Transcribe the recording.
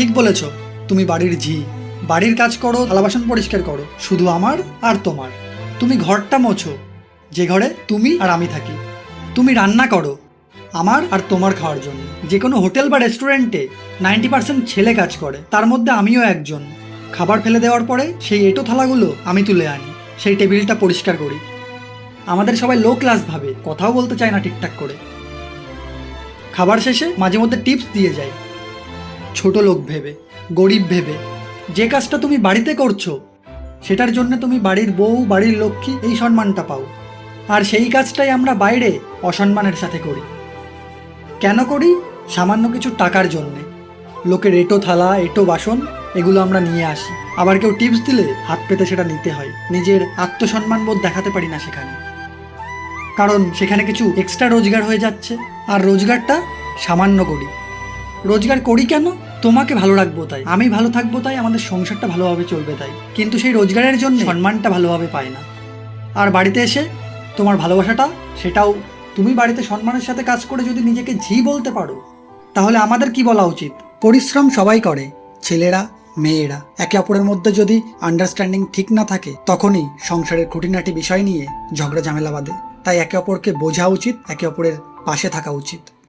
ঠিক বলেছ। তুমি বাড়ির ঝি। বাড়ির কাজ করো, থালা বাসন পরিষ্কার করো। শুধু আমার আর তোমার। তুমি ঘরটা মোছো। যে ঘরে তুমি আর আমি থাকি। তুমি রান্না করো। আমার আর তোমার খাওয়ার জন্য। যে কোনো হোটেল বা রেস্টুরেন্টে নাইনটি পার্সেন্ট ছেলে কাজ করে। তার মধ্যে আমিও একজন। খাবার ফেলে দেওয়ার পরে সেই এটো থালাগুলো আমি তুলে আনি। সেই টেবিলটা পরিষ্কার করি। আমাদের সবাই লো ক্লাস ভাবে। কথাও বলতে চায় না ঠিকঠাক করে। খাবার শেষে মাঝে মধ্যে টিপস দিয়ে যায়। ছোট লোক ভেবে, গরিব ভেবে। যে কাজটা তুমি বাড়িতে করছ, সেটার জন্য তুমি বাড়ির বউ, বাড়ির লক্ষ্মী এই সম্মানটা পাও। আর সেই কাজটাই আমরা বাইরে অসম্মানের সাথে করি। কেন করি? সামান্য কিছু টাকার জন্যে। লোকের এটো থালা, এটো বাসন, এগুলো আমরা নিয়ে আসি। আবার কেউ টিপস দিলে হাত পেতে সেটা নিতে হয়। নিজের আত্মসম্মান বোধ দেখাতে পারি না সেখানে। কারণ সেখানে কিছু এক্সট্রা রোজগার হয়ে যাচ্ছে। আর রোজগারটা সামান্য করি। রোজগার করি কেন? তোমাকে ভালো রাখব তাই। আমি ভালো থাকব তাই আমাদের সংসারটা ভালোভাবে চলবে তাই। কিন্তু সেই রোজগারের জন্য সম্মানটা ভালোভাবে পায় না। আর বাড়িতে এসে তোমার ভালোবাসাটা, সেটাও তুমি বাড়িতে সম্মানের সাথে কাজ করে যদি নিজেকে ঝি বলতে পারো, তাহলে আমাদের কি বলা উচিত? পরিশ্রম সবাই করে, ছেলেরা, মেয়েরা। একে অপরের মধ্যে যদি আন্ডারস্ট্যান্ডিং ঠিক না থাকে, তখনই সংসারের খুঁটিনাটি বিষয় নিয়ে ঝগড়া ঝামেলা বাঁধে। তাই একে অপরকে বোঝা উচিত, একে অপরের পাশে থাকা উচিত।